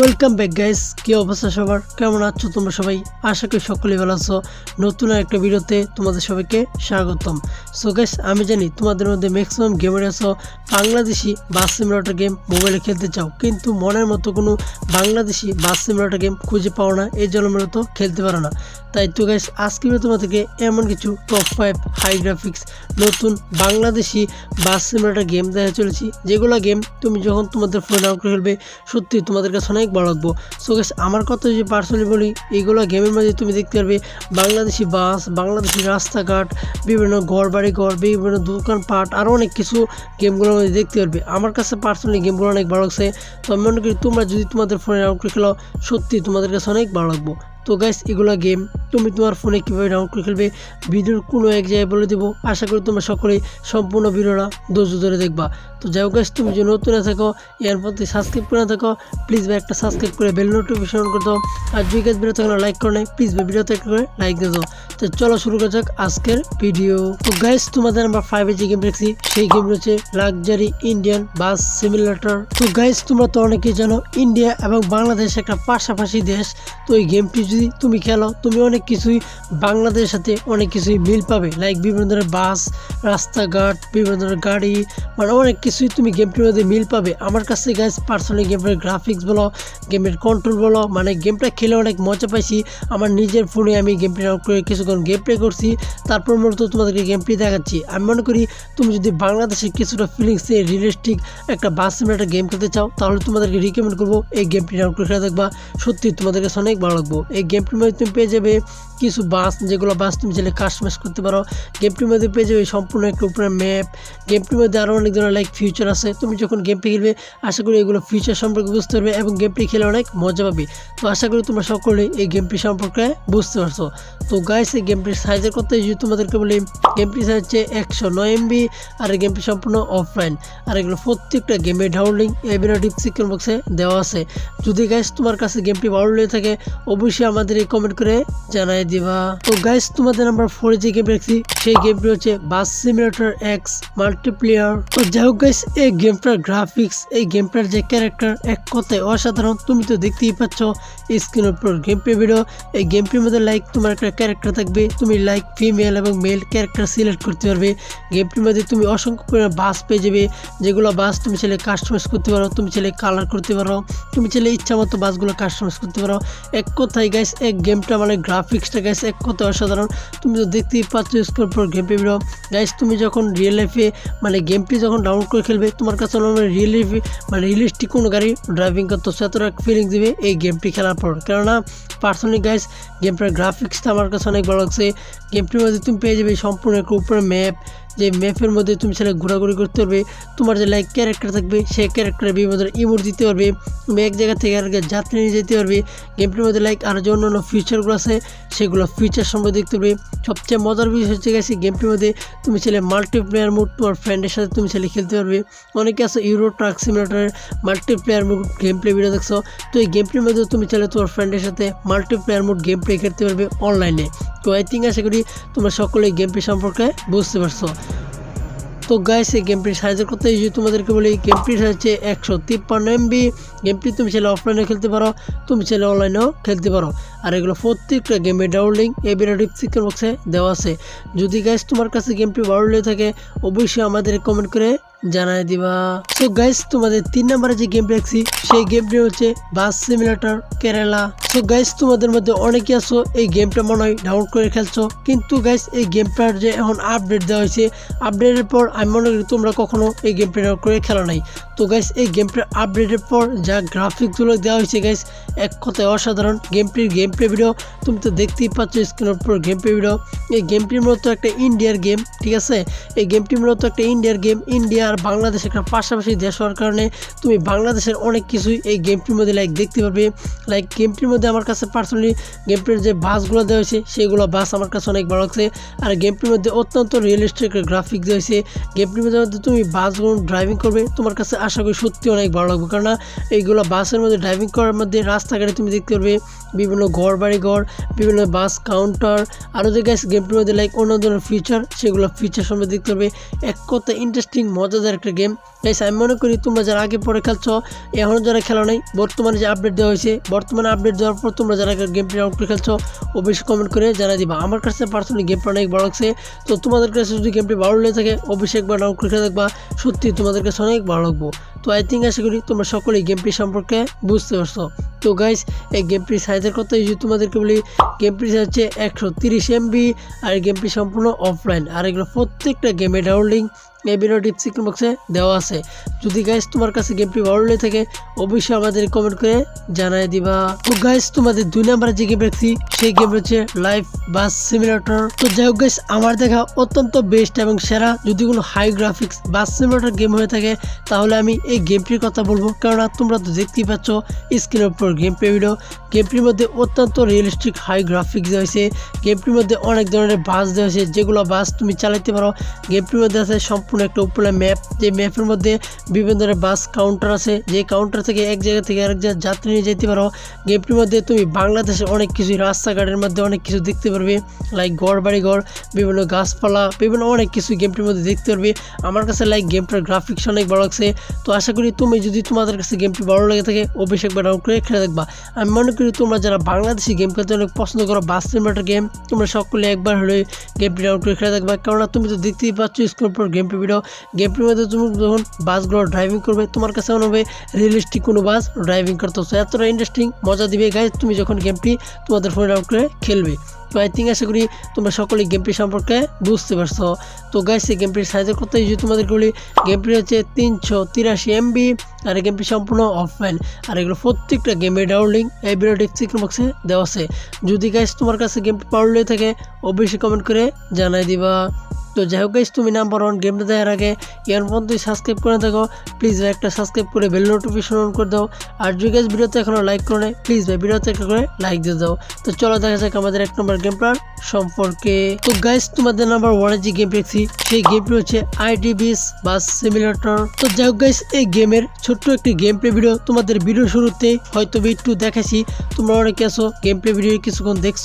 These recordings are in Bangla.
ওয়েলকাম ব্যাক গাইস কি অবস্থা সবার? কেমন আছো তোমরা সবাই? আশা করি সকলেই ভালো আছো। নতুন একটা ভিডিওতে তোমাদের সবাইকে স্বাগতম। সো গাইস আমি জানি তোমাদের মধ্যে ম্যাক্সিমাম গেমার আছো, বাংলাদেশি বাস সিমুলেটর গেম মোবাইলে খেলতে চাও, কিন্তু মনের মতো কোনো বাংলাদেশি বাস সিমুলেটর গেম খুঁজে পাও না, এই জন্য মূলত খেলতে পারো না। তাই তো গাইস আজকে আমি তোমাদেরকে এমন কিছু টপ ফাইভ হাই গ্রাফিক্স নতুন বাংলাদেশি বাস সিমুলেটর গেম দেখা চলেছি, যেগুলো গেম তুমি যখন তোমাদের ফোনে করে খেলবে সত্যি তোমাদের কাছে অনেক ভালো লাগবো সো গেস আমার কথা যদি পার্সোনালি বলি এইগুলো গেমের মাঝে তুমি দেখতে পারবে, বাংলাদেশি বাস, বাংলাদেশি রাস্তাঘাট, বিভিন্ন ঘর বাড়ি ঘর, বিভিন্ন দোকানপাট আরও অনেক কিছু গেমগুলোর মধ্যে দেখতে পারবে। আমার কাছে পার্সোনালি গেমগুলো অনেক ভালো লাগছে। তো আমি মনে করি তোমরা যদি তোমাদের ফোনে রাউন্ড খেলো, সত্যি তোমাদের কাছে অনেক ভালো লাগবো। তো গাইস এগুলো গেম তুমি তোমার ফোনে কীভাবে ডাউনলোড করে খেলবে? ভিডিওর কোনো এক জায়গায় বলে দেবো। আশা করি তোমরা সকলেই সম্পূর্ণ ভিডিওটা ধৈর্য ধরে দেখবা। তো যাই হোক গাইস তুমি যদি নতুন না থাকো, এর প্রতি সাবস্ক্রাইব করে না থাকো প্লিজ ভাই একটা সাবস্ক্রাইব করে বেল নোটিফিকেশন করে দাও। আর যদি গাছ ভিডিও থাকলে লাইক করো নাই প্লিজ ভাই ভিডিওতে একটা করে লাইক দিয়ে দাও। তো চলো শুরু করা যাক আজকের ভিডিও তো গাইস তোমাদের আমরা ফাইভে যে গেম দেখছি। সেই গেম রয়েছে লাক্সারি ইন্ডিয়ান বাস সিমিলেটর তো গাইস তোমরা তো অনেকেই জানো ইন্ডিয়া এবং বাংলাদেশ একটা পাশাপাশি দেশ। তো এই গেমটি যদি তুমি খেলো, তুমি অনেক কিছুই বাংলাদেশের সাথে অনেক কিছুই মিল পাবে। লাইক বিভিন্ন ধরনের বাস রাস্তাঘাট, বিভিন্ন ধরনের গাড়ি মানে অনেক কিছুই তুমি গেমটির মধ্যে মিল পাবে। আমার কাছে গাইস পার্সোনালি গেমের গ্রাফিক্স বলো গেমের কন্ট্রোল বলো মানে গেমটা খেলে অনেক মজা পাইছি। আমার নিজের ফোনে আমি গেমটি ডাউনলোড করে কিছুক্ষণ গেম প্লে করছি তারপর মূলত তোমাদেরকে গেমটি দেখাচ্ছি। আমি মনে করি তুমি যদি বাংলাদেশে কিছুটা ফিলিংসে রিয়েলিস্টিক একটা বাস একটা গেম খেলতে চাও, তাহলে তোমাদেরকে রিকমেন্ড করব এই গেমটি ডাউনলোড করে খেলা দেখবা। সত্যি তোমাদের কাছে অনেক ভালো লাগবো। এই গেমটির মধ্যে তুমি পেয়ে যাবে। কিছু বাস, যেগুলো বাস তুমি চাইলে কাস্টমাইজ করতে পারো। গেমটির মধ্যে পেয়ে যাবে সম্পূর্ণ একটা উপরে ম্যাপ গেমটির মধ্যে আরও অনেক ধরনের লাইক ফিউচার আছে। তুমি যখন গেমটি খেলবে, আশা করি এগুলো ফিউচার সম্পর্কে বুঝতে পারবে এবং গেমটি খেলে অনেক মজা পাবে। তো আশা করি তোমরা সকলে এই গেমটি সম্পর্কে বুঝতে পারছ। তো গাইস এই গেমটির সাইজের কথা যদি তোমাদেরকে বলি গেমটি সাইজ হচ্ছে একশো নয় এমবি আর এই গেমটি সম্পূর্ণ অফলাইন আর এগুলো প্রত্যেকটা গেমের ডাউনলিং এই ডিসক্রিপশন বক্সে দেওয়া আছে। যদি গাইস তোমার কাছে গেমটি ভালো লেগে থাকে, অবশ্যই আমাদের এই কমেন্ট করে জানাই দিবা। তো গাইস তোমাদের নাম্বার ফোরে যে গেম রাখছি সেই গেমটি হচ্ছে বাস সিমিলেটর এক্স মাল্টিপ্লেয়ার তো যাই হোক গাইস এই গেমটার গ্রাফিক্স এই গেমটার যে ক্যারেক্টার এক কথায় অসাধারণ, তুমি তো দেখতেই পাচ্ছ স্ক্রিনের উপর গেম প্লে ভিডিও এই গেমটির মধ্যে লাইক তোমার একটা ক্যারেক্টার থাকবে, তুমি লাইক ফিমেল এবং মেল ক্যারেক্টার সিলেক্ট করতে পারবে। গেমটির মধ্যে তুমি অসংখ্য পরিমাণে বাস পেয়ে যাবে, যেগুলো বাস তুমি চাইলে কাস্টমাইজ করতে পারো, তুমি চাইলে কালার করতে পারো, তুমি চাইলে ইচ্ছা মতো বাসগুলো কাস্টমাইজ করতে পারো। এক কথায় গাইস এক গেমটা মানে গ্রাফিক্সটা গাইস এক কথা অসাধারণ। তুমি তো দেখতেই পাচ্ছ স্কোর পর গেম প্লে গাইস তুমি যখন রিয়েল লাইফে মানে গেম প্লে যখন ডাউনলোড করে খেলবে, তোমার কাছে রিয়েল লাইফে মানে রিয়েলিস্টিক কোনো গাড়ি ড্রাইভিং করতে এতটা ফিলিং দিবে এই গেমটি খেলার পর। কেননা পার্সোনালি গাইস গেমটার গ্রাফিক্সটা আমার কাছে অনেক ভালো লাগছে। গেমটির মধ্যে তুমি পেয়ে যাবে সম্পূর্ণ একটা উপরে ম্যাপ যে ম্যাপের মধ্যে তুমি সেটা ঘোরাঘুরি করতে পারবে। তোমার যে লাইক ক্যারেক্টার থাকবে, সেই ক্যারেক্টারে বিভিন্ন ধরনের ইমোট দিতে পারবে। তুমি এক জায়গা থেকে আর যাত্রী নিয়ে যেতে পারবে। গেমটির মধ্যে লাইক আর যে অন্যান্য ফিচারগুলো আছে, সেগুলো ফিচার সম্পর্কে দেখতে পারবে। সবচেয়ে মজার বিষয় হচ্ছে গেছে গেমটির মধ্যে তুমি ছেলে মাল্টিপ্লেয়ার মোড তোমার ফ্রেন্ডের সাথে তুমি ছেলে খেলতে পারবে। অনেকে আছে Euro truck সিমিলেটারের multiplayer mode game play video দেখছ। তো এই গেমটির মধ্যে তুমি চাইলে তোমার ফ্রেন্ডের সাথে মাল্টিপ্লেয়ার মোড গেম প্লে খেলতে পারবে অনলাইনে তো আই থিঙ্ক আশা করি তোমরা সকলে গেম প্লে সম্পর্কে বুঝতে পারছ। তো গাইস এই গেমটির সাইজের কথা যদি তোমাদেরকে বলি গেমটির হচ্ছে একশো তিপ্পান্ন এমবি গেমটি তুমি চাইলে অফলাইনে খেলতে পারো, তুমি চাইলে অনলাইনেও খেলতে পারো। আর এগুলো প্রত্যেকটা গেমের ডাউনলিং এই ভিডিও ডিসক্রিপশন বক্সে দেওয়া আছে। যদি গাইস তোমার কাছে গেমটি ভালো লেগে থাকে, অবশ্যই আমাদের কমেন্ট করে জানাই দিবা। তো গাইস তোমাদের তিন নম্বরে যে গেম রাখছি সেই গেমটি হচ্ছে বাস সিমিলেটর কেরালা তো গাইস তোমাদের মধ্যে অনেকে আছো, এই গেমটা মনে হয় ডাউনলোড করে খেলছো। কিন্তু গাইস এই গেমটার যে এখন আপডেট দেওয়া হয়েছে আপডেটের পর আমি মনে করি তোমরা কখনো এই গেমটা ডাউনলোড করে খেলো নাই। তো গাইস এই গেমটার আপডেটের পর যা গ্রাফিক্সগুলো দেওয়া হয়েছে গাইস এক কথায় অসাধারণ গেমটির গেম প্লে ভিডিও তুমি তো দেখতেই পাচ্ছ স্ক্রিনের উপর গেম প্লে ভিডিও এই গেমটির মূলত একটা ইন্ডিয়ার গেম ঠিক আছে? এই গেমটি মূলত একটা ইন্ডিয়ার গেম ইন্ডিয়া আর বাংলাদেশ একটা পাশাপাশি দেশ হওয়ার কারণে তুমি বাংলাদেশের অনেক কিছুই এই গেমটির মধ্যে লাইক দেখতে পাবে লাইক গেমটির মধ্যে আমার কাছে পার্সোনালি গেমটির যে বাসগুলো দেওয়া হয়েছে, সেগুলো বাস আমার কাছে অনেক ভালো লাগছে। আর গেমটির মধ্যে অত্যন্ত রিয়েলিস্টিক গ্রাফিক দেওয়া হয়েছে। গেমটির মধ্যে তুমি বাসগুলো ড্রাইভিং করবে, তোমার কাছে আশা করি সত্যি অনেক ভালো লাগবে। কারণ এইগুলো বাসের মধ্যে ড্রাইভিং করার মধ্যে রাস্তাঘাটে তুমি দেখতে পারবে, বিভিন্ন ঘর বাড়ি ঘর, বিভিন্ন বাস কাউন্টার আরও যে গাইস গেমটির মধ্যে লাইক অন্য ধরনের ফিচার সেগুলো ফিচার সম্বন্ধে দেখতে পারবে। এক কথা ইন্টারেস্টিং মজাদার একটা গেম গাইস আমি মনে করি তোমরা যারা আগে পরে খেলছো এখনও যারা খেলা নাই, বর্তমানে যে আপডেট দেওয়া হয়েছে, বর্তমানে আপডেট দেওয়ার পর তোমরা যারা গেমটি ডাউনলোড করে খেলছো, অবশ্যই কমেন্ট করে জানাই দিবা। আমার কাছে পার্সোনালি গেমটা অনেক ভালো লাগছে। তো তোমাদের কাছে যদি গেমটি ভালো লেগে থাকে, অবশ্যই একবার ডাউনলোড করে খেলে দেখবা। সত্যি তোমাদের কাছে অনেক ভালো লাগবো। তো আই থিঙ্ক আশা করি তোমরা সকলেই গেমটি সম্পর্কে বুঝতে পারছ। তো গাইস এই গেমটির সাইজের কথা যদি তোমাদেরকে বলি গেমটির সাইজ হচ্ছে একশো তিরিশ এমবি আর গেমটি সম্পূর্ণ অফলাইন আর এগুলো প্রত্যেকটা গেমের ডাউনলিং এই ভিডিও বক্সে দেওয়া আছে। যদি গাইস তোমার কাছে গেমটি ভালো লেগে থাকে, অবশ্যই আমাদের কমেন্ট করে জানাই দিবা। তো গাইস তোমাদের দুই নাম্বারে যে গেম রাখছি সেই গেম হচ্ছে লাইফ বাস সিমিলেটর তো যাই হোক গাইস আমার দেখা অত্যন্ত বেস্ট এবং সেরা। যদি কোনো high graphics bus simulator game হয়ে থাকে, তাহলে আমি এই গেমটির কথা বলব। কেননা তোমরা তো দেখতেই পাচ্ছ স্ক্রিনের উপর গেম প্লে গেমটির মধ্যে অত্যন্ত রিয়েলিস্টিক হাই গ্রাফিক্স হয়েছে। গেমটির মধ্যে অনেক ধরনের বাস দেওয়া হয়েছে। যেগুলো বাস তুমি চালাতে পারো গেমটির মধ্যে আছে সম্পূর্ণ একটা উপরে ম্যাপ যে ম্যাপের মধ্যে বিভিন্ন ধরনের বাস কাউন্টার আছে, যে কাউন্টার থেকে এক জায়গা থেকে আরেক জায়গায় যাত্রী নিয়ে যেতে পারো। গেমটির মধ্যে তুমি বাংলাদেশে অনেক কিছু রাস্তাঘাটের মধ্যে অনেক কিছু দেখতে পারবে লাইক ঘর বাড়ি ঘর, বিভিন্ন গাছপালা, বিভিন্ন অনেক কিছু গেমটির মধ্যে দেখতে পারবে। আমার কাছে লাইক গেমটার গ্রাফিক্স অনেক ভালো লাগছে। তো আশা করি তুমি যদি তোমাদের কাছে গেমটি ভালো লেগে থাকে অভিষেক একবার ডাউনলোড করে খেলে দেখবা। আমি মনে করি তোমরা যারা বাংলাদেশি গেম খেলতে অনেক পছন্দ করো বাস সিনেমাটার গেম তোমরা সকলে একবার হলে গেমটি ডাউন করে খেলে দেখবা। কেননা তুমি তো দেখতেই পাচ্ছ স্ক্রিন পর গেমটি ভিডিও গেমটির মধ্যে তুমি যখন বাসগুলো ড্রাইভিং করবে, তোমার কাছে মনে হবে রিয়েলিস্টিক কোনো বাস ড্রাইভিং করতেছো এতটা ইন্টারেস্টিং মজা দিবে গাইজ তুমি যখন গেমটি তোমাদের ফোনে ডাউনলোড করে খেলবে। তো আই থিঙ্ক আশা করি তোমরা সকলেই গেমটি সম্পর্কে বুঝতে পারছ। তো গাইস এই গেমটির সাইজের কথা যদি তোমাদেরকে বলি গেমটি হচ্ছে তিনশো তিরাশি এমবি আর এই গেমটি সম্পূর্ণ অফলাইন আর এগুলো প্রত্যেকটা গেমের ডাউনলিং এই ভিডিও ডিসক্রিপশন বক্সে দেওয়া আছে। যদি গাইস তোমার কাছে গেমটি লেগে থাকে, অবশ্যই কমেন্ট করে জানাই দিবা। তো যাই হোক গাইস তুমি নাম্বার ওয়ান গেমটা দেখার আগে ইয়ার পর্যন্ত সাবস্ক্রাইব করে থাকো প্লিজ ভাই, একটা সাবস্ক্রাইব করে বেল নোটিফিকেশন অন করে দাও। আর যদি গাইস ভিডিওতে এখনও লাইক করে নেই প্লিজ ভাই, ভিডিওতে একটা করে লাইক দিয়ে দাও। তো চলো দেখা যাক আমাদের এক নম্বর গেম প্ল্যান সম্পর্কে। তো গাইস তোমাদের নাম্বার ওয়ানে যে গেম দেখছি, সেই গেমটি হচ্ছে আইডিবিস বাস সিমিলেটর তো যাই হোক গাইস এই গেমের ছোট্ট একটি গেম প্লে ভিডিও তোমাদের ভিডিও শুরুতে হয়তো বা একটু দেখাচ্ছি তোমরা অনেকে আছো গেম প্লে ভিডিও কিছুক্ষণ দেখছ।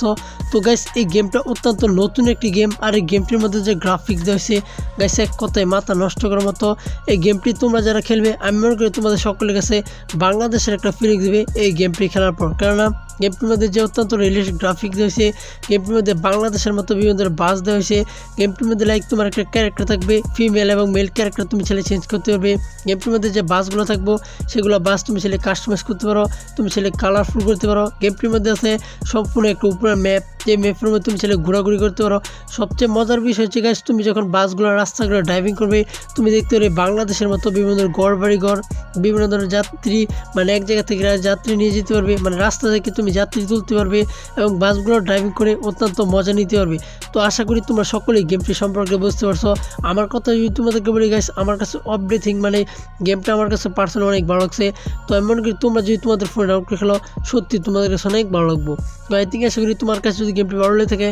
তো গাইস এই গেমটা অত্যন্ত নতুন একটি গেম আর এই গেমটির মধ্যে যে গ্রাফিক্স হয়েছে গাইস এক কথায় মাথা নষ্ট করার মতো এই গেমটি তোমরা যারা খেলবে, আমি মনে করি তোমাদের সকলের কাছে বাংলাদেশের একটা ফিলিং দেবে এই গেমটি খেলার পর। কেননা গেমটির মধ্যে যে অত্যন্ত রিয়েলিস্টিক গ্রাফিক্স হয়েছে গেমটির মধ্যে বাংলাদেশের মতো বিভিন্ন ধরনের বাস দেওয়া হয়েছে। গেমটির মধ্যে লাইক তোমার একটা ক্যারেক্টার থাকবে ফিমেল এবং মেল ক্যারেক্টার তুমি ছেলে চেঞ্জ করতে পারবে। গেমটির মধ্যে যে বাসগুলো থাকব, সেগুলো বাস তুমি ছেলে কাস্টমাইজ করতে পারো, তুমি ছেলে কালারফুল করতে পারো। গেমটির মধ্যে আছে সম্পূর্ণ একটা উপরে ম্যাপ যে ম্যাপের মধ্যে তুমি ছেলে ঘোরাঘুরি করতে পারো। সবচেয়ে মজার বিষয় হচ্ছে গাছ তুমি যখন বাসগুলো রাস্তাগুলো ড্রাইভিং করবে, তুমি দেখতে পারবে বাংলাদেশের মতো বিভিন্ন ধরনের গড় বাড়ি ঘর বিভিন্ন ধরনের যাত্রী মানে এক জায়গা থেকে যাত্রী নিয়ে যেতে পারবে। মানে রাস্তা থেকে তুমি যাত্রী তুলতে পারবে এবং বাসগুলো ড্রাইভিং করে অত্যন্ত মজা নিতে পারবে। তো আশা করি তোমরা সকলেই গেমটি সম্পর্কে বুঝতে পারছ। আমার কথা যদি তোমাদেরকে বলি গাইস আমার কাছে এভরিথিং মানে গেমটা আমার কাছে পার্সোনাল অনেক ভালো লাগছে। তো আমি মনে করি তোমরা যদি তোমাদের ফোনে ডাউনলোড করে খেলো, সত্যি তোমাদের কাছে অনেক ভালো লাগবো। তো আই থিঙ্ক আশা করি তোমার কাছে যদি গেমটি ভালো লেগে থাকে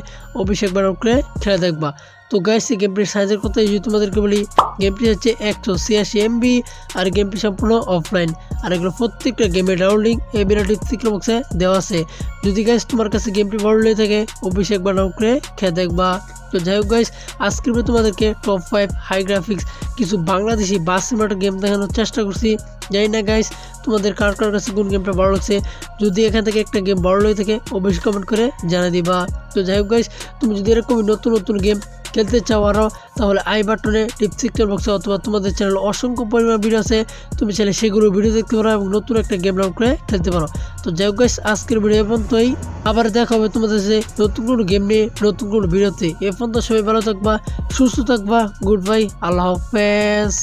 একবার ডাউনলোড করে খেলে দেখবা। তো গাইস এই গেমটির সাইজের কথা যদি তোমাদেরকে বলি গেমটি হচ্ছে একশো ছিয়াশি এমবি আর গেমটি সম্পূর্ণ অফলাইন আর এগুলো প্রত্যেকটা গেমের ডাউনলিং এই ভিডিওটি ডিসক্রিপশন বক্সে দেওয়া আছে। যদি গাইস তোমার কাছে গেমটি ভালো লেগে থাকে, অবশ্যই একবার ডাউনলোড করে খেয়ে দেখবা। তো যাই হোক গাইস আজকের তোমাদেরকে টপ ফাইভ হাই গ্রাফিক্স কিছু বাংলাদেশি বাস সিনেমাটা গেম দেখানোর চেষ্টা করছি। জানি না গাইস তোমাদের কার কার কাছে কোন গেমটা ভালো লাগছে? যদি এখান থেকে একটা গেম ভালো লেগে থাকে, অবশ্যই কমেন্ট করে জানিয়ে দিবা। তো যাই হোক গাইস তুমি যদি এরকমই নতুন নতুন গেম খেলতে চাও আরও তাহলে আই বাটনে ডিসক্রিপশন বক্সে অথবা তোমাদের চ্যানেল অসংখ্য পরিমাণ ভিডিও আছে, তুমি চাইলে সেগুলো ভিডিও দেখতে পারো এবং নতুন একটা গেম ডাউন করে খেলতে পারো। তো যাই হোক আজকের ভিডিও এখন তোই আবার দেখা হবে তোমাদের সাথে নতুন কোনো গেম নিয়ে, নতুন কোনো ভিডিওতে। এ পর্যন্ত সবাই ভালো থাকবা, সুস্থ থাকবা গুড বাই আল্লাহ হাফেজ।